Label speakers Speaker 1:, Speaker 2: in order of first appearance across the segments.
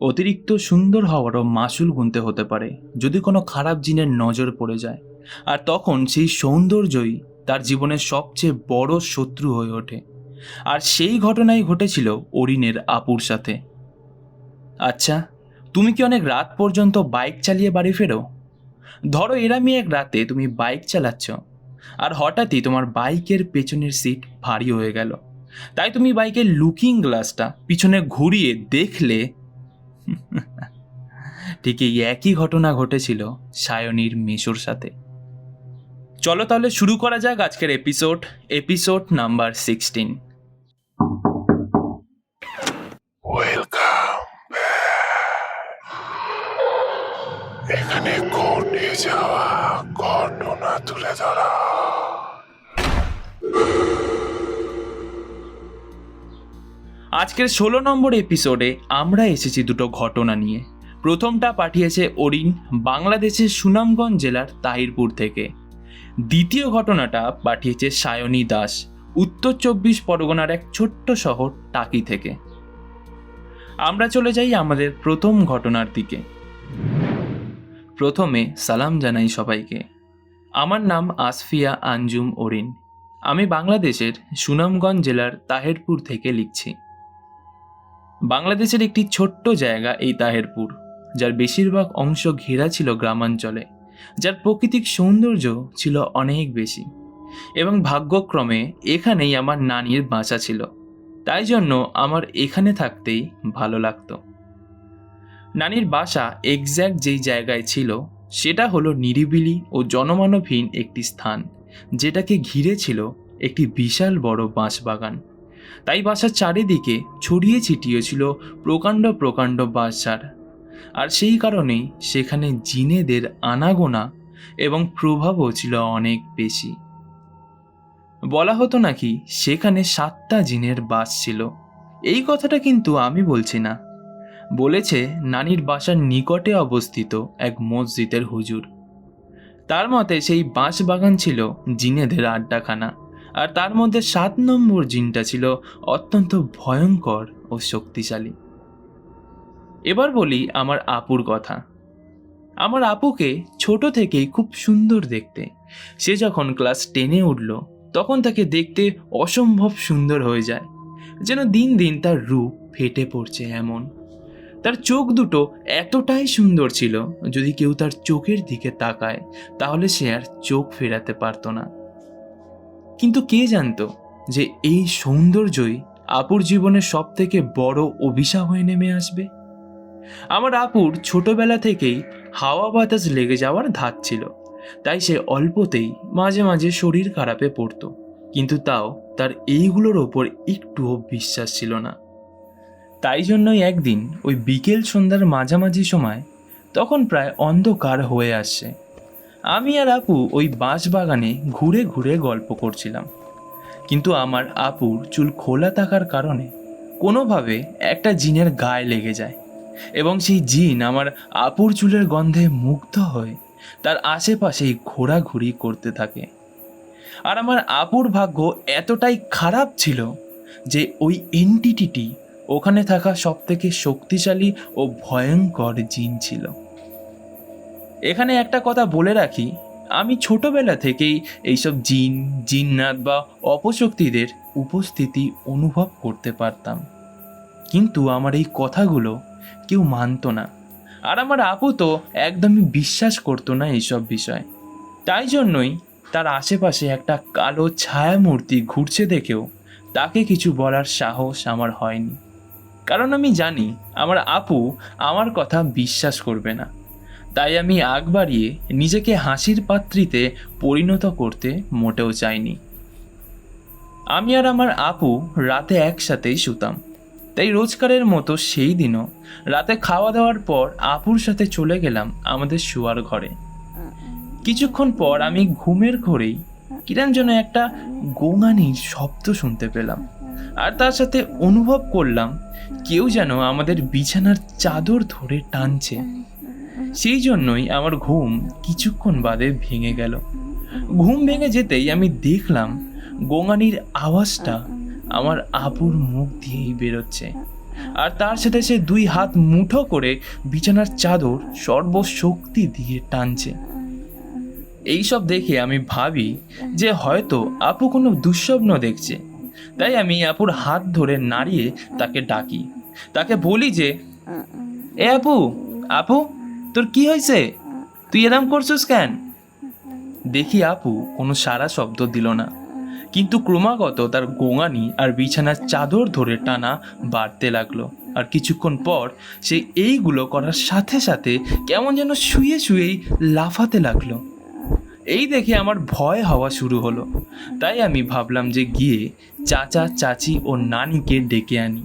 Speaker 1: অতিরিক্ত সুন্দর হওয়ারও মাসুল গুনতে হতে পারে, যদি কোনো খারাপ জিনের নজর পড়ে যায়। আর তখন সেই সৌন্দর্যই তার জীবনের সবচেয়ে বড় শত্রু হয়ে ওঠে। আর সেই ঘটনাই ঘটেছিল অরিনের আপুর সাথে। আচ্ছা তুমি কি অনেক রাত পর্যন্ত বাইক চালিয়ে বাড়ি ফেরো? ধরো এরামি এক রাতে তুমি বাইক চালাচ্ছ, আর হঠাৎই তোমার বাইকের পেছনের সিট ভারী হয়ে গেল। তাই তুমি বাইকের লুকিং গ্লাসটা পিছনে ঘুরিয়ে দেখলে ঠিক এই একই ঘটনা ঘটেছিল সায়নীর মেশোর সাথে। চলো তাহলে শুরু করা যাক আজকের এপিসোড এপিসোড নাম্বার সিক্সটিন
Speaker 2: এখানে ঘটে যাওয়া ঘটনা তুলে ধরা।
Speaker 1: আজকের ষোলো নম্বর এপিসোডে আমরা এসেছি দুটো ঘটনা নিয়ে। প্রথমটা পাঠিয়েছে অরিন বাংলাদেশের সুনামগঞ্জ জেলার তাহিরপুর থেকে। দ্বিতীয় ঘটনাটা পাঠিয়েছে সায়নী দাস, উত্তর চব্বিশ পরগনার এক ছোট্ট শহর টাকি থেকে। আমরা চলে যাই আমাদের প্রথম ঘটনার দিকে। প্রথমে সালাম জানাই সবাইকে। আমার নাম আসফিয়া আঞ্জুম অরিন। আমি বাংলাদেশের সুনামগঞ্জ জেলার তাহেরপুর থেকে লিখছি। বাংলাদেশের একটি ছোট্ট জায়গা এই তাহেরপুর, যার বেশিরভাগ অংশ ঘেরা ছিল গ্রামাঞ্চলে, যার প্রাকৃতিক সৌন্দর্য ছিল অনেক বেশি। এবং ভাগ্যক্রমে এখানেই আমার নানির বাসা ছিল। তাই জন্য আমার এখানে থাকতেই ভালো লাগতো। নানির বাসা এক্স্যাক্ট যেই জায়গায় ছিল, সেটা হলো নিরিবিলি ও জনমানবহীন একটি স্থান, যেটাকে ঘিরে ছিল একটি বিশাল বড় বাঁশবাগান। তাই বাসার চারিদিকে ছড়িয়ে ছিটিয়ে ছিল প্রকাণ্ড প্রকাণ্ড বাঁশঝাড় আর সেই কারণেই সেখানে জিনেদের আনাগোনা এবং প্রভাবও ছিল অনেক বেশি। বলা হতো নাকি সেখানে সাতটা জিনের বাস ছিল। এই কথাটা কিন্তু আমি বলছি না। বলেছে নানির বাসার নিকটে অবস্থিত এক মসজিদের হুজুর। তার মতে সেই বাঁশ বাগান ছিল জিনেদের আড্ডাখানা। আর তার মধ্যে সাত নম্বর জিনটা ছিল অত্যন্ত ভয়ঙ্কর ও শক্তিশালী। এবার বলি আমার আপুর কথা। আমার আপুকে ছোট থেকেই খুব সুন্দর দেখতে। সে যখন ক্লাস টেনে উঠল, তখন তাকে দেখতে অসম্ভব সুন্দর হয়ে যায়, যেন দিন দিন তার রূপ ফেটে পড়ছে এমন। তার চোখ দুটো এতটাই সুন্দর ছিল, যদি কেউ তার চোখের দিকে তাকায়, তাহলে সে আর চোখ ফেরাতে পারতো না। কিন্তু কে জানতো যে এই সৌন্দর্যই আপুর জীবনের সব থেকে বড় অভিশাপ হয়ে নেমে আসবে? আমার আপুর ছোটবেলা থেকেই হাওয়া বাতাস লেগে যাওয়ার ধাত ছিল, তাই সে অল্পতেই মাঝে মাঝে শরীর খারাপে পড়তো, কিন্তু তাও তার এইগুলোর ওপর একটুও বিশ্বাস ছিল না। তাই জন্যই একদিন ওই বিকেল সন্ধ্যার মাঝামাঝি সময় তখন প্রায় অন্ধকার হয়ে আসছে আমি আর আপু ওই বাঁশ বাগানে ঘুরে ঘুরে গল্প করছিলাম। কিন্তু আমার আপুর চুল খোলা থাকার কারণে কোনোভাবে একটা জিনের গায়ে লেগে যায় এবং সেই জিন আমার আপুর চুলের গন্ধে মুগ্ধ হয়ে তার আশেপাশেই ঘোরাঘুরি করতে থাকে। আর আমার আপুর ভাগ্য এতটাই খারাপ ছিল যে ওই এনটিটিটি ওখানে থাকা সবথেকে শক্তিশালী ও ভয়ঙ্কর জিন ছিল। এখানে একটা কথা বলে রাখি, আমি ছোটবেলা থেকেই এইসব জিন, জিন্নাত বা অপশক্তিদের উপস্থিতি অনুভব করতে পারতাম। কিন্তু আমার এই কথাগুলো কেউ মানতো না। আর আমার আপু তো একদমই বিশ্বাস করতো না এইসব বিষয়। তাই জন্যই তার আশেপাশে একটা কালো ছায়ামূর্তি ঘুরছে দেখেও তাকে কিছু বলার সাহস আমার হয়নি। কারণ আমি জানি, আমার আপু আমার কথা বিশ্বাস করবে না। তাই আমি আগ বাড়িয়ে নিজেকে হাসির পাত্রীতে পরিণত করতে মোটেও চাইনি। আমি আর আমার আপু রাতে একসাথেই শুতাম। তাই রোজকারের মতো সেই দিনও রাতে খাওয়া দাওয়ার পর আপুর সাথে চলে গেলাম আমাদের শোয়ার ঘরে। কিছুক্ষণ পর আমি ঘুমের ঘরেই কিরণ যেন একটা গোঙানির শব্দ শুনতে পেলাম। আর তার সাথে অনুভব করলাম কেউ যেন আমাদের বিছানার চাদর ধরে টানছে। সেই জন্যই আমার ঘুম কিছুক্ষণ বাদে ভেঙে গেল। ঘুম ভেঙে যেতেই আমি দেখলাম গোঙানির আওয়াজটা আমার আপুর মুখ দিয়েই বেরোচ্ছে। আর তার সাথে সে দুই হাত মুঠো করে বিছানার চাদর সর্বশক্তি দিয়ে টানছে। এইসব দেখে আমি ভাবি যে হয়তো আপু কোনো দুঃস্বপ্ন দেখছে। তাই আমি আপুর হাত ধরে নাড়িয়ে তাকে ডাকি। তাকে বলি যে, এ আপু আপু তোর কি হয়েছে? তুই এরম করছিস কেন? দেখি আপু, কোনো সারা শব্দ দিল না। কিন্তু ক্রমাগত তার গোঙানি আর বিছানার চাদর ধরে টানা বাড়তে লাগল। আর কিছুক্ষণ পর সে এইগুলো করার সাথে সাথে কেমন যেন শুয়ে শুয়েই লাফাতে লাগল। এই দেখে আমার ভয় হওয়া শুরু হলো। তাই আমি ভাবলাম যে গিয়ে চাচা, চাচি ও নানিকে ডেকে আনি।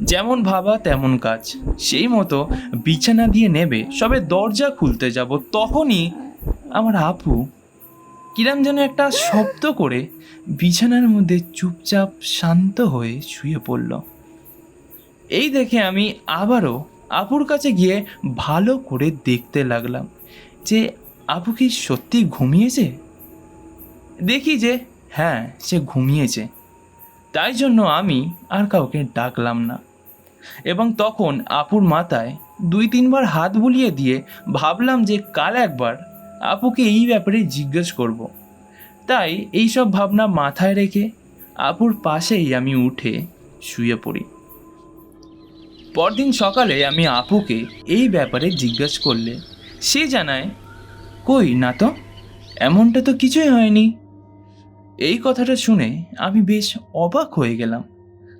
Speaker 1: যেমন ভাবা তেমন কাজ। সেই মতো বিছানা দিয়ে নেবে, সবে দরজা খুলতে যাব, তখনই আমার আপু কিরাম যেন একটা শব্দ করে বিছানার মধ্যে চুপচাপ শান্ত হয়ে শুয়ে পড়ল। এই দেখে আমি আবারও আপুর কাছে গিয়ে ভালো করে দেখতে লাগলাম যে আপু কি সত্যি ঘুমিয়েছে? দেখি যে হ্যাঁ সে ঘুমিয়েছে। তাই জন্য আমি আর কাউকে ডাকলাম না। এবং তখন আপুর মাথায় দুই তিনবার হাত বুলিয়ে দিয়ে ভাবলাম যে কাল একবার আপুকে এই ব্যাপারে জিজ্ঞেস করব। তাই এইসব ভাবনা মাথায় রেখে আপুর পাশেই আমি উঠে শুয়ে পড়ি। পরদিন সকালে আমি আপুকে এই ব্যাপারে জিজ্ঞেস করলে সে জানায়, কই না তো এমনটা তো কিছুই হয়নি। এই কথাটা শুনে আমি বেশ অবাক হয়ে গেলাম।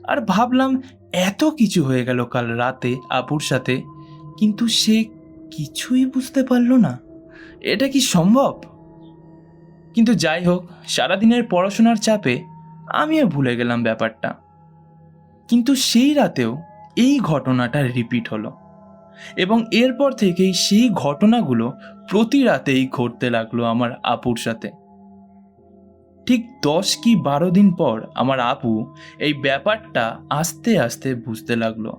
Speaker 1: আর ভাবলাম এত কিছু হয়ে গেল কাল রাতে আপুর সাথে, কিন্তু সে কিছুই বুঝতে পারল না। এটা কি সম্ভব? কিন্তু যাই হোক, সারাদিনের পড়াশোনার চাপে আমিও ভুলে গেলাম ব্যাপারটা। কিন্তু সেই রাতেও এই ঘটনাটা রিপিট হলো। এবং এরপর থেকেই সেই ঘটনাগুলো প্রতি রাতেই ঘটতে লাগল আমার আপুর সাথে। ঠিক দশ কি বারো দিন পর আমার আপু এই ব্যাপারটা আস্তে আস্তে বুঝতে লাগল।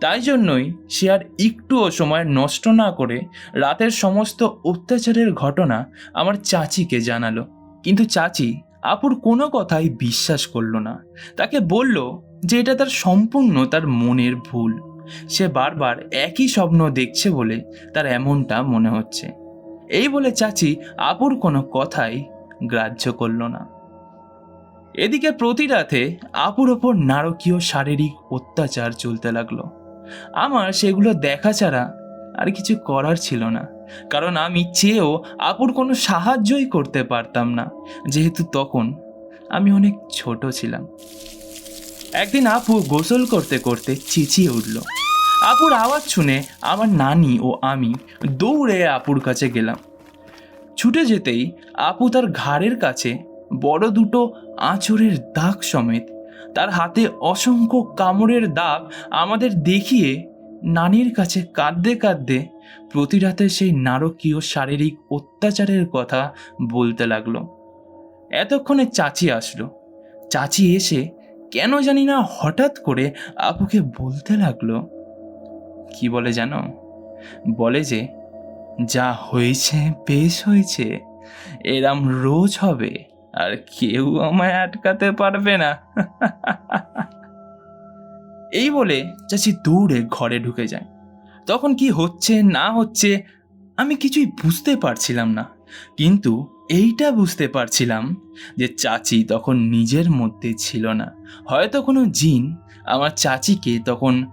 Speaker 1: তাই জন্যই সে আর একটুও সময় নষ্ট না করে রাতের সমস্ত অত্যাচারের ঘটনা আমার চাচিকে জানালো। কিন্তু চাচি আপুর কোনো কথাই বিশ্বাস করল না। তাকে বলল যে এটা তার সম্পূর্ণ তার মনের ভুল। সে বারবার একই স্বপ্ন দেখছে বলে তার এমনটা মনে হচ্ছে। এই বলে চাচি আপুর কোনো কথাই গ্রাহ্য করল না। এদিকে প্রতি রাতে আপুর ওপর নারকীয় শারীরিক অত্যাচার চলতে লাগল। আমার সেগুলো দেখা ছাড়া আর কিছু করার ছিল না, কারণ আমি চেয়েও আপুর কোনো সাহায্যই করতে পারতাম না, যেহেতু তখন আমি অনেক ছোট ছিলাম। একদিন আপু গোসল করতে করতে চেঁচিয়ে উঠল। আপুর আওয়াজ শুনে আমার নানি ও আমি দৌড়ে আপুর কাছে গেলাম। ছুটে যেতেই আপু তার ঘাড়ের কাছে বড় দুটো আঁচড়ের দাগ সমেত তার হাতে অসংখ্য কামড়ের দাগ আমাদের দেখিয়ে নানির কাছে কাঁদতে কাঁদতে প্রতি রাতে সেই নারকীয় শারীরিক অত্যাচারের কথা বলতে লাগল। এতক্ষণে চাচি আসলো। চাচি এসে কেন জানি না হঠাৎ করে আপুকে বলতে লাগল। কি বলে জানো? বলে যে যা হয়েছে, বেশ হয়েছে। এরাম রোজ হবে, আর কেউ আমায় আটকাতে পারবে না। এই বলে চাচি দৌড়ে ঘরে ঢুকে যায়। তখন কি হচ্ছে, না হচ্ছে, আমি কিছুই বুঝতে পারছিলাম না। কিন্তু এইটা বুঝতে পারছিলাম যে চাচি তখন নিজের মধ্যে ছিল না। হয়তো কোনো জিন আমার চাচিকে তখন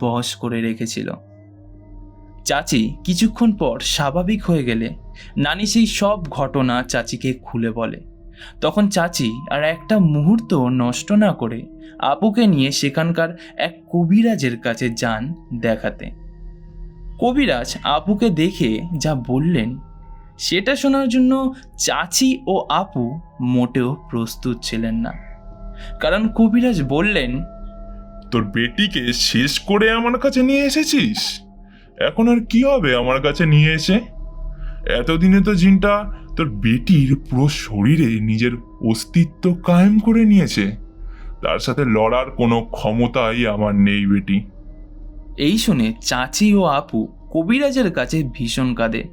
Speaker 1: বশ করে রেখেছিল। চাচি কিছুক্ষণ পর স্বাভাবিক হয়ে গেলে। নানি সেই সব ঘটনা চাচিকে খুলে বলে। তখন চাচি আর একটা মুহূর্ত নষ্ট না করে আপুকে নিয়ে সেখানকার এক কবিরাজের কাছে যান দেখাতে। কবিরাজ আপুকে দেখে যা বললেন, সেটা শোনার জন্য চাচি ও আপু মোটেও প্রস্তুত ছিলেন না। কারণ কবিরাজ বললেন,
Speaker 2: তোর বেটিকে শেষ করে আমার কাছে নিয়ে এসেছিস? এখন আর কি হবে আমার কাছে নিয়ে এসে? এতদিনে তো জিনটা তোর বেটির পুরো শরীরে নিজের অস্তিত্ব কায়েম করে নিয়েছে। তার সাথে লড়ার কোনো ক্ষমতাই আমার নেই, বেটি।
Speaker 1: এই শুনে চাচি ও আপু কবিরাজের কাছে ভীষণ কাঁদে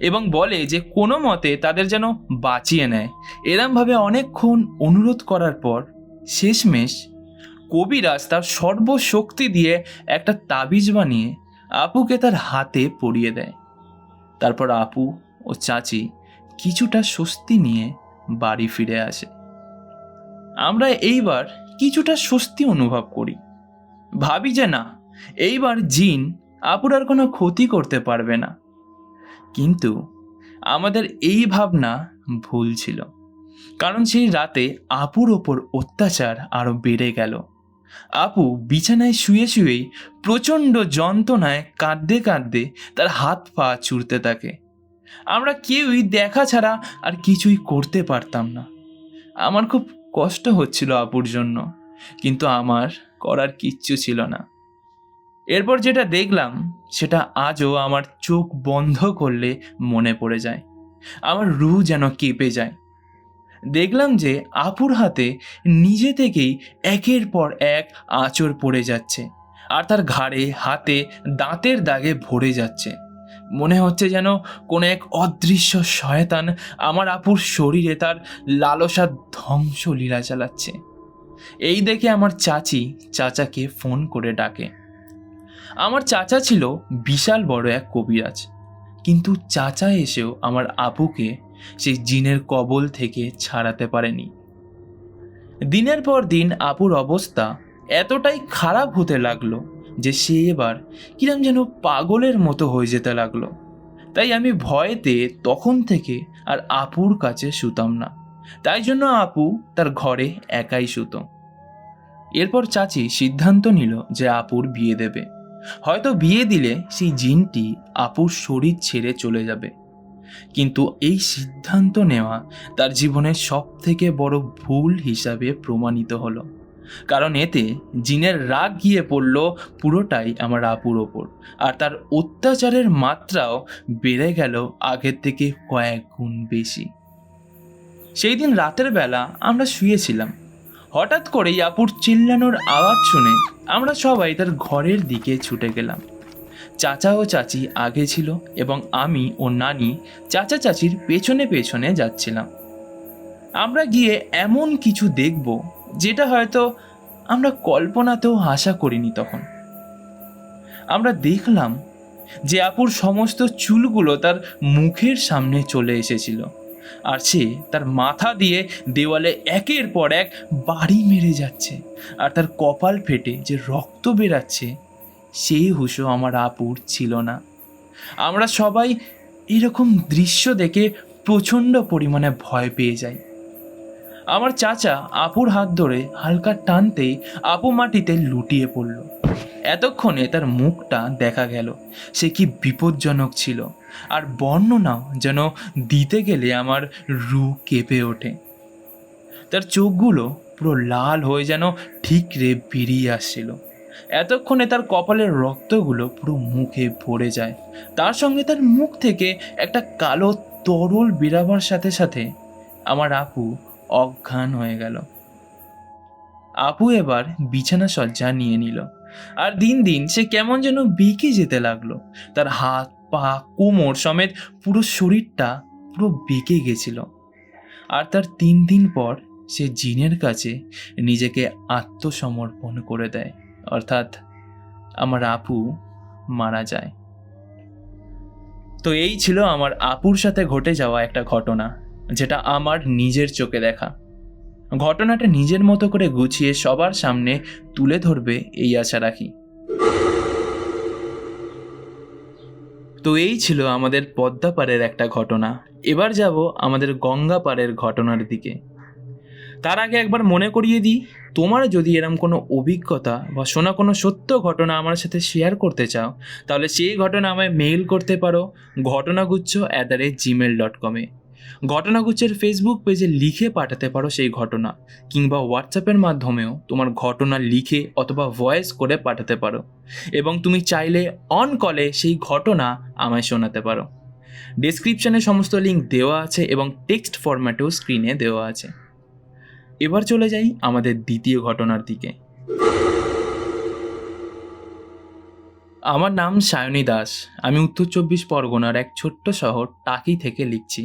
Speaker 1: এবং বলে যে কোনো মতে তাদের যেন বাঁচিয়ে নেয়। এরমভাবে অনেকক্ষণ অনুরোধ করার পর শেষমেশ কবিরাজ তার সর্বশক্তি দিয়ে একটা তাবিজ বানিয়ে আপুকে তার হাতে পরিয়ে দেয়। তারপর আপু ও চাচি কিছুটা স্বস্তি নিয়ে বাড়ি ফিরে আসে। আমরা এইবার কিছুটা স্বস্তি অনুভব করি। ভাবি যে না, এইবার জিন আপুর আর কোনো ক্ষতি করতে পারবে না। কিন্তু আমাদের এই ভাবনা ভুল ছিল। কারণ সেই রাতে আপুর ওপর অত্যাচার আরও বেড়ে গেল। আপু বিছানায় শুয়ে শুয়েই প্রচণ্ড যন্ত্রণায় কাঁদতে কাঁদতে তার হাত পা চুরতে থাকে। আমরা কেউই দেখা ছাড়া আর কিছুই করতে পারতাম না। আমার খুব কষ্ট হচ্ছিল আপুর জন্য, কিন্তু আমার করার কিচ্ছু ছিল না। এরপর যেটা দেখলাম, সেটা আজও আমার চোখ বন্ধ করলে মনে পড়ে যায়। আমার রু যেন কেঁপে যায়। দেখলাম যে আপুর হাতে নিজে থেকেই একের পর এক আঁচড় পড়ে যাচ্ছে আর তার ঘাড়ে, হাতে, দাঁতের দাগে ভরে যাচ্ছে। মনে হচ্ছে যেন কোনো এক অদৃশ্য শয়তান আমার আপুর শরীরে তার লালসার ধ্বংস লীলা চালাচ্ছে। এই দেখে আমার চাচি চাচাকে ফোন করে ডাকে। আমার চাচা ছিল বিশাল বড় এক কবিরাজ। কিন্তু চাচা এসেও আমার আপুকে সেই জিনের কবল থেকে ছাড়াতে পারেনি। দিনের পর দিন আপুর অবস্থা এতটাই খারাপ হতে লাগল যে সে এবার কিরম যেন পাগলের মতো হয়ে যেতে লাগল। তাই আমি ভয়েতে তখন থেকে আর আপুর কাছে শুতাম না। তাই জন্য আপু তার ঘরে একাই শুতো। এরপর চাচি সিদ্ধান্ত নিল যে আপুর বিয়ে দেবে। হয়তো বিয়ে দিলে সেই জিনটি আপুর শরীর ছেড়ে চলে যাবে। কিন্তু এই সিদ্ধান্ত নেওয়া তার জীবনের সব থেকে বড় ভুল হিসাবে প্রমাণিত হলো। কারণ এতে জিনের রাগ গিয়ে পড়ল পুরোটাই আমার আপুর ওপর, আর তার অত্যাচারের মাত্রাও বেড়ে গেল আগের থেকে কয়েক গুণ বেশি। সেই দিন রাতের বেলা আমরা শুয়েছিলাম। হঠাৎ করেই আপুর চিল্লানোর আওয়াজ শুনে আমরা সবাই তার ঘরের দিকে ছুটে গেলাম। চাচা ও চাচি আগে ছিল এবং আমি ও নানি চাচা চাচির পেছনে পেছনে যাচ্ছিলাম। আমরা গিয়ে এমন কিছু দেখব যেটা হয়তো আমরা কল্পনাতেও আশা করিনি তখন। আমরা দেখলাম যে আপুর সমস্ত চুলগুলো তার মুখের সামনে চলে এসেছিল। আর সে তার মাথা দিয়ে দেওয়ালে একের পর এক বাড়ি মেরে যাচ্ছে। আর তার কপাল ফেটে যে রক্ত বেরাচ্ছে সেই হুশো আমার আপুর ছিল না। আমরা সবাই এরকম দৃশ্য দেখে প্রচণ্ড পরিমাণে ভয় পেয়ে যাই। আমার চাচা আপুর হাত ধরে হালকা টানতেই আপু মাটিতে লুটিয়ে পড়ল। এতক্ষণে তার মুখটা দেখা গেল। সে কি বিপজ্জনক ছিল। আর বর্ণনাও যেন দিতে গেলে আমার রু কেঁপে ওঠে। তার চোখগুলো পুরো লাল হয়ে যেন ঠিকরে বেরিয়ে আসছিল। এতক্ষণে তার কপালের রক্তগুলো পুরো মুখে ভরে যায়। তার সঙ্গে তার মুখ থেকে একটা কালো তরল বেরাবার সাথে সাথে আমার আপু অজ্ঞান হয়ে গেল। আপু এবার বিছানা সজ্জা নিয়ে নিল। আর দিন দিন সে কেমন যেন বেঁকে যেতে লাগল। তার হাত, পা, কোমর সমেত পুরো শরীরটা পুরো বেঁকে গেছিল। আর তার তিন দিন পর সে জিনের কাছে নিজেকে আত্মসমর্পণ করে দেয়। অর্থাৎ আমার আপু মারা যায়। তো এই ছিল আমার আপুর সাথে ঘটে যাওয়া একটা ঘটনা। যেটা আমার নিজের চোখে দেখা। ঘটনাটা নিজের মতো করে গুছিয়ে সবার সামনে তুলে ধরবে এই আশা রাখি। তো এই ছিল আমাদের পদ্মাপাড়ের একটা ঘটনা। এবার যাব আমাদের গঙ্গাপাড়ের ঘটনার দিকে। তার আগে একবার মনে করিয়ে দিই, তোমার যদি এরম কোনো অভিজ্ঞতা বা শোনা কোনো সত্য ঘটনা আমার সাথে শেয়ার করতে চাও, তাহলে সেই ঘটনা আমায় মেইল করতে পারো ঘটনাগুচ্ছ at the rate gmail dot কমে ঘটনাগুচ্ছের ফেসবুক পেজে লিখে পাঠাতে পারো সেই ঘটনা, কিংবা হোয়াটসঅ্যাপের মাধ্যমেও তোমার ঘটনা লিখে অথবা ভয়েস করে পাঠাতে পারো, এবং তুমি চাইলে অন কলে সেই ঘটনা আমায় শোনাতে পারো। ডিসক্রিপশনে সমস্ত লিঙ্ক দেওয়া আছে এবং টেক্সট ফরম্যাটেও স্ক্রিনে দেওয়া আছে। এবার চলে যাই আমাদের দ্বিতীয় ঘটনার দিকে। আমার নাম সায়নী দাস, আমি উত্তর চব্বিশ পরগনার এক ছোট্ট শহর টাকি থেকে লিখছি।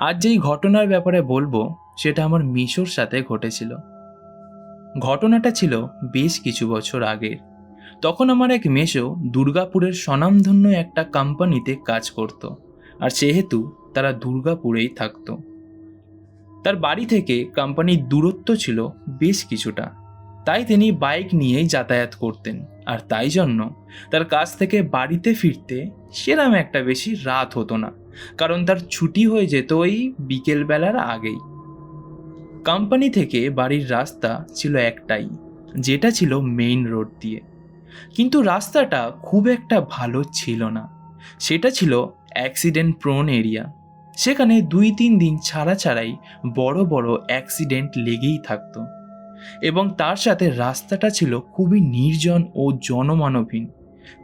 Speaker 1: আজ যেই ঘটনার ব্যাপারে বলব, সেটা আমার মিশোর সাথে ঘটেছিল। ঘটনাটা ছিল বেশ কিছু বছর আগের। তখন আমার এক মেশো দুর্গাপুরের স্বনামধন্য একটা কোম্পানিতে কাজ করত, আর সেহেতু তারা দুর্গাপুরেই থাকতো। তার বাড়ি থেকে কোম্পানির দূরত্ব ছিল বেশ কিছুটা। তাই তিনি বাইক নিয়েই যাতায়াত করতেন, আর তাই জন্য তার কাছ থেকে বাড়িতে ফিরতে সেরাম একটা বেশি রাত হতো না। কারণ তার ছুটি হয়ে যেত ওই বিকেলবেলার আগেই। কোম্পানি থেকে বাড়ির রাস্তা ছিল একটাই, যেটা ছিল মেইন রোড দিয়ে। কিন্তু রাস্তাটা খুব একটা ভালো ছিল না। সেটা ছিল অ্যাক্সিডেন্ট প্রোন এরিয়া। সেখানে দুই তিন দিন ছাড়া ছাড়াই বড় বড় অ্যাক্সিডেন্ট লেগেই থাকতো। এবং তার সাথে রাস্তাটা ছিল খুবই নির্জন ও জনমানবহীন।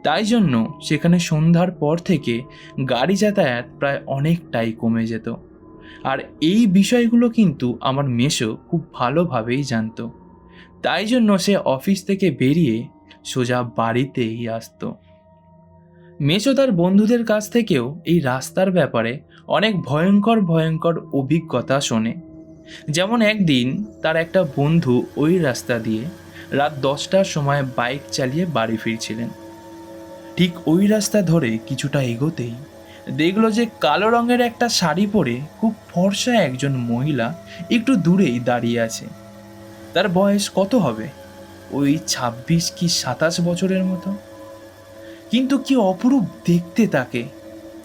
Speaker 1: তাই জন্য সেখানে সন্ধ্যার পর থেকে গাড়ি যাতায়াত প্রায় অনেকটাই কমে যেত। আর এই বিষয়গুলো কিন্তু আমার মেশো খুব ভালোভাবেই জানতো। তাই জন্য সে অফিস থেকে বেরিয়ে সোজা বাড়িতেই আসতো। মেশো তার বন্ধুদের কাছ থেকেও এই রাস্তার ব্যাপারে অনেক ভয়ঙ্কর ভয়ঙ্কর অভিজ্ঞতা শোনে। যেমন একদিন তার একটা বন্ধু ওই রাস্তা দিয়ে রাত দশটার সময় বাইক চালিয়ে বাড়ি ফিরছিলেন। ঠিক ওই রাস্তা ধরে কিছুটা এগোতেই দেখল যে কালো রঙের একটা শাড়ি পরে খুব ফর্সা একজন মহিলা একটু দূরেই দাঁড়িয়ে আছে। তার বয়স কত হবে? ওই ছাব্বিশ কি সাতাশ বছরের মতো? কিন্তু কি অপরূপ দেখতে তাকে।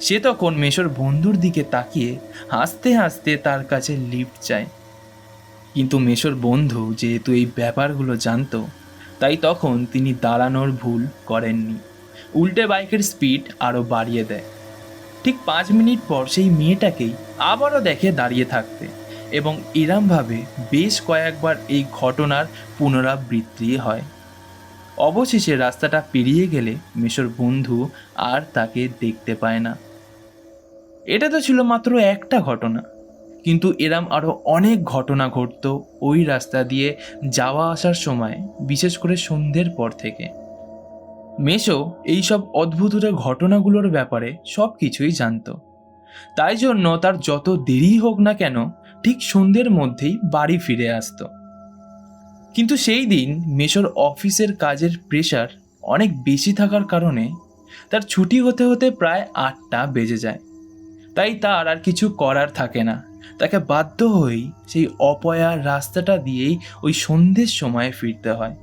Speaker 1: সে তখন মেশোর বন্ধুর দিকে তাকিয়ে হাসতে হাসতে তার কাছে লিফট চায়। কিন্তু মেশোর বন্ধু যেহেতু এই ব্যাপারগুলো জানতো, তাই তখন তিনি দাঁড়ানোর ভুল করেননি। উল্টে বাইকের স্পিড আরও বাড়িয়ে দেয়। ঠিক পাঁচ মিনিট পর সেই মেয়েটাকেই আবারও দেখে দাঁড়িয়ে থাকতে এবং এরমভাবে বেশ কয়েকবার এই ঘটনার পুনরাবৃত্তি হয়। অবশেষে রাস্তাটা পেরিয়ে গেলে মেশোর বন্ধু আর তাকে দেখতে পায় না। এটা তো ছিল মাত্র একটা ঘটনা। কিন্তু এরম আরও অনেক ঘটনা ঘটতো ওই রাস্তা দিয়ে যাওয়া আসার সময়, বিশেষ করে সন্ধ্যের পর থেকে। মেশো এইসব অদ্ভুত ঘটনাগুলোর ব্যাপারে সব কিছুই জানতো। তাই জন্য তার যত দেরি হোক না কেন ঠিক সন্ধ্যের মধ্যেই বাড়ি ফিরে আসতো। কিন্তু সেই দিন মেশোর অফিসের কাজের প্রেশার অনেক বেশি থাকার কারণে তার ছুটি হতে হতে প্রায় আটটা বেজে যায়। তাই তার আর কিছু করার থাকে না। তাকে বাধ্য হয়েই সেই অপয়ার রাস্তাটা দিয়েই ওই সন্ধ্যের সময়ে ফিরতে হয়।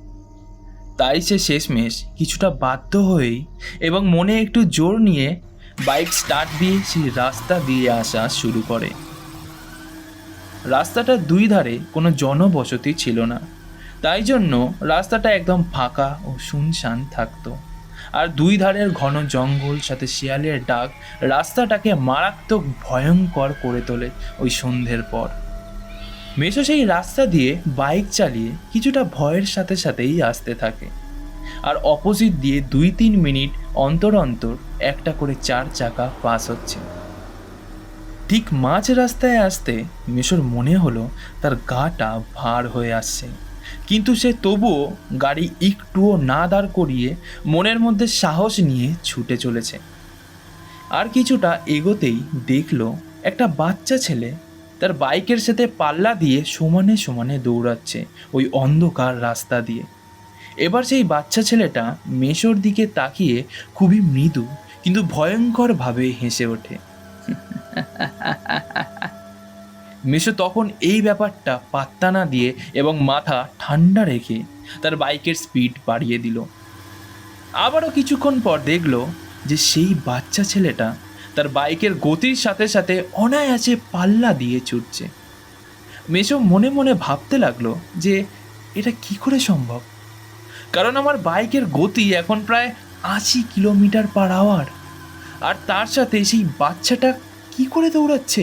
Speaker 1: তাই সে শেষমেশ কিছুটা বাধ্য হয়েই এবং মনে একটু জোর নিয়ে বাইক স্টার্ট দিয়ে সেই রাস্তা দিয়ে আসা শুরু করে। রাস্তাটার দুই ধারে কোনো জনবসতি ছিল না। তাই জন্য রাস্তাটা একদম ফাঁকা ও শুনশান থাকতো। আর দুই ধারের ঘন জঙ্গল, সাথে শিয়ালের ডাক, রাস্তাটাকে মারাত্মক ভয়ঙ্কর করে তোলে ওই সন্ধ্যের পর। মেশো সেই রাস্তা দিয়ে বাইক চালিয়ে কিছুটা ভয়ের সাথে সাথেই আসতে থাকে। আর অপোজিট দিয়ে দুই তিন মিনিট অন্তর অন্তর একটা করে চার চাকা পাস হচ্ছে। ঠিক মাঝ রাস্তায় আসতে মেশোর মনে হলো তার গাটা ভার হয়ে আসছে। কিন্তু সে তবুও গাড়ি একটুও না দাঁড় করিয়ে মনের মধ্যে সাহস নিয়ে ছুটে চলেছে। আর কিছুটা এগোতেই দেখল একটা বাচ্চা ছেলে তার বাইকের সাথে পাল্লা দিয়ে সমানে সমানে দৌড়াচ্ছে ওই অন্ধকার রাস্তা দিয়ে। এবার সেই বাচ্চা ছেলেটা মেশোর দিকে তাকিয়ে খুবই মৃদু কিন্তু ভয়ঙ্করভাবে হেসে ওঠে। মেশো তখন এই ব্যাপারটা পাত্তা না দিয়ে এবং মাথা ঠান্ডা রেখে তার বাইকের স্পিড বাড়িয়ে দিল। আবারও কিছুক্ষণ পর দেখল যে সেই বাচ্চা ছেলেটা তার বাইকের গতির সাথে সাথে অনায়াসে পাল্লা দিয়ে ছুটছে। মেশো মনে মনে ভাবতে লাগল যে এটা কি করে সম্ভব? কারণ আমার বাইকের গতি এখন প্রায় আশি কিলোমিটার পার আওয়ার। আর তার সাথে সেই বাচ্চাটা কি করে দৌড়াচ্ছে?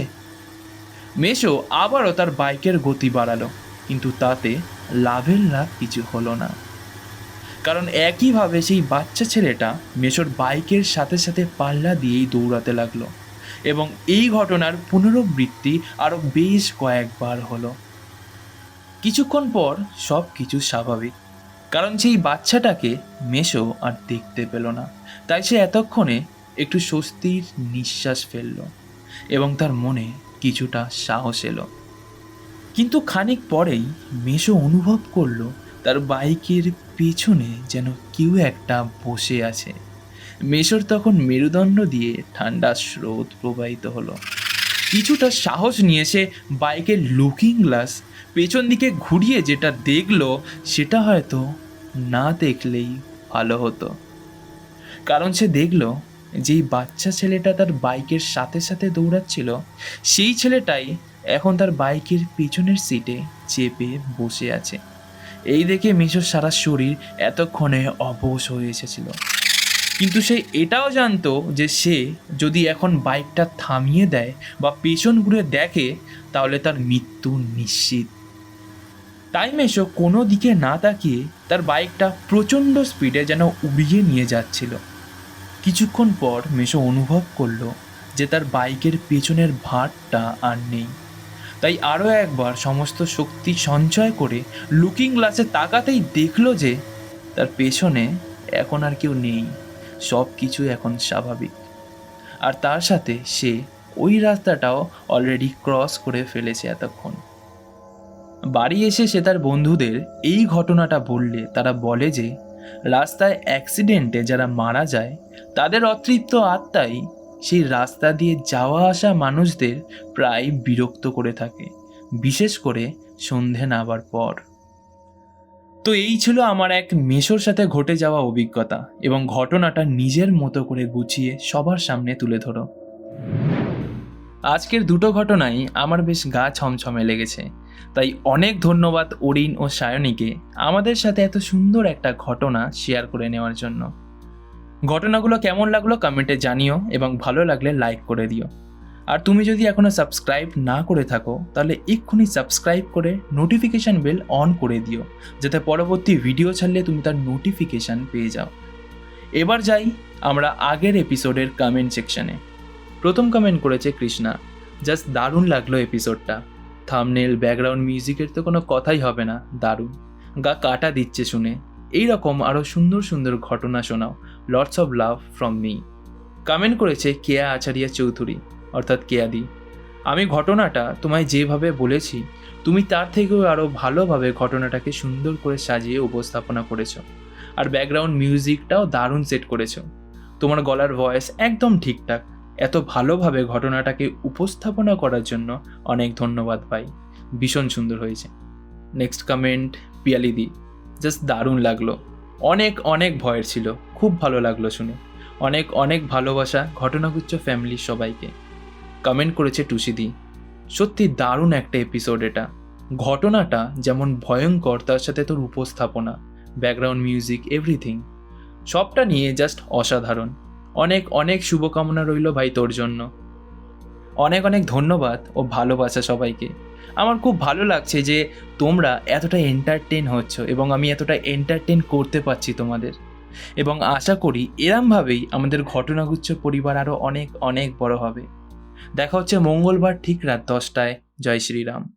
Speaker 1: মেশো আবারও তার বাইকের গতি বাড়ালো, কিন্তু তাতে লাভের লাভ কিছু হলো না। কারণ একইভাবে সেই বাচ্চা ছেলেটা মেশোর বাইকের সাথে সাথে পাল্লা দিয়েই দৌড়াতে লাগল এবং এই ঘটনার পুনরাবৃত্তি আরও বেশ কয়েকবার হলো। কিছুক্ষণ পর সব কিছু স্বাভাবিক, কারণ সেই বাচ্চাটাকে মেশো আর দেখতে পেল না। তাই সে এতক্ষণে একটু স্বস্তির নিঃশ্বাস ফেলল এবং তার মনে কিছুটা সাহস এলো। কিন্তু খানিক পরেই মেশো অনুভব করল তার বাইকের পেছনে যেন কেউ একটা বসে আছে। মেশর তখন মেরুদণ্ড দিয়ে ঠান্ডা স্রোত প্রবাহিত হলো। কিছুটা সাহস নিয়ে সে বাইকের লুকিং গ্লাস পেছন দিকে ঘুরিয়ে যেটা দেখল, সেটা হয়তো না দেখলেই ভালো হতো। কারণ সে দেখল, যেই বাচ্চা ছেলেটা তার বাইকের সাথে সাথে দৌড়াচ্ছিল, সেই ছেলেটাই এখন তার বাইকের পেছনের সিটে চেপে বসে আছে। এই দেখে মিশোর সারা শরীর এতক্ষণে অবশ হয়ে এসেছিল। কিন্তু সে এটাও জানতো যে সে যদি এখন বাইকটা থামিয়ে দেয় বা পেছন ঘুরে দেখে, তাহলে তার মৃত্যু নিশ্চিত। তাই মেশো কোনো দিকে না তাকিয়ে তার বাইকটা প্রচণ্ড স্পিডে যেন উড়িয়ে নিয়ে যাচ্ছিল। কিছুক্ষণ পর মেশো অনুভব করল যে তার বাইকের পেছনের ভারটা আর নেই। তাই আরও একবার সমস্ত শক্তি সঞ্চয় করে লুকিং গ্লাসে তাকাতেই দেখল যে তার পেছনে এখন আর কেউ নেই। সব কিছু এখন স্বাভাবিক। আর তার সাথে সে ওই রাস্তাটাও অলরেডি ক্রস করে ফেলেছে এতক্ষণ। বাড়ি এসে সে তার বন্ধুদের এই ঘটনাটা বললে, তারা বলে যে, রাস্তায় অ্যাক্সিডেন্টে যারা মারা যায়, তাদের অতৃপ্ত আত্মাই সেই রাস্তা দিয়ে যাওয়া আসা মানুষদের প্রায় বিরক্ত করে থাকে, বিশেষ করে সন্ধে নাবার পর। তো এই ছিল আমার এক মেশোর সাথে ঘটে যাওয়া অভিজ্ঞতা এবং ঘটনাটা নিজের মতো করে গুছিয়ে সবার সামনে তুলে ধরো। আজকের দুটো ঘটনাই আমার বেশ গা ছমছমে লেগেছে, তাই অনেক ধন্যবাদ অরিন ও সায়নীকে আমাদের সাথে এত সুন্দর একটা ঘটনা শেয়ার করে নেওয়ার জন্য। ঘটনাগুলো কেমন লাগল কমেন্টে জানিও এবং ভালো লাগলে লাইক করে দিও। আর তুমি যদি এখনও সাবস্ক্রাইব না করে থাকো, তাহলে এক্ষুনি সাবস্ক্রাইব করে নোটিফিকেশান বেল অন করে দিও, যাতে পরবর্তী ভিডিও ছাড়লে তুমি তার নোটিফিকেশান পেয়ে যাও। এবার যাই আমরা আগের এপিসোডের কমেন্ট সেকশনে প্রথম কমেন্ট করেছে কৃষ্ণা, জাস্ট দারুণ লাগল এপিসোডটা থামনেল ব্যাকগ্রাউন্ড মিউজিকের তো কোনো কথাই হবে না, দারুণ। গা কাটা দিচ্ছে শুনে। এই রকম আরও সুন্দর সুন্দর ঘটনা শোনাও। Lots of love from me comment করেছে কেয়া আচারিয়া চৌধুরী, অর্থাৎ কেয়াদি। আমি ঘটনাটা তোমায় যেভাবে বলেছি, তুমি তার থেকেও আরও ভালোভাবে ঘটনাটাকে সুন্দর করে সাজিয়ে উপস্থাপনা করেছ। আর ব্যাকগ্রাউন্ড মিউজিকটাও দারুণ সেট করেছ। তোমার গলার ভয়েস একদম ঠিকঠাক। এত ভালোভাবে ঘটনাটাকে উপস্থাপনা করার জন্য অনেক ধন্যবাদ ভাই। ভীষণ সুন্দর হয়েছে। Next comment পিয়ালিদি। জাস্ট দারুণ লাগল। অনেক অনেক ভয়ের ছিল। খুব ভালো লাগল শুনে। অনেক অনেক ভালোবাসা ঘটনাগুচ্ছ ফ্যামিলির সবাইকে। কমেন্ট করেছে টুসিদি, সত্যি দারুণ একটা এপিসোড এটা। ঘটনাটা যেমন ভয়ঙ্কর, তার সাথে তোর উপস্থাপনা ব্যাকগ্রাউন্ড মিউজিক এভরিথিং সবটা নিয়ে জাস্ট অসাধারণ। অনেক অনেক শুভকামনা রইল ভাই তোর জন্য। অনেক অনেক ধন্যবাদ ও ভালোবাসা সবাইকে। আমার খুব ভালো লাগছে যে তোমরা এতটা এন্টারটেন হচ্ছ এবং আমি এতটা এন্টারটেন করতে পারছি তোমাদের। এবং আশা করি এরমভাবেই আমাদের ঘটনাগুচ্ছ পরিবার আরও অনেক অনেক বড় হবে। দেখা হচ্ছে মঙ্গলবার ঠিক রাত দশটায়। জয় শ্রীরাম।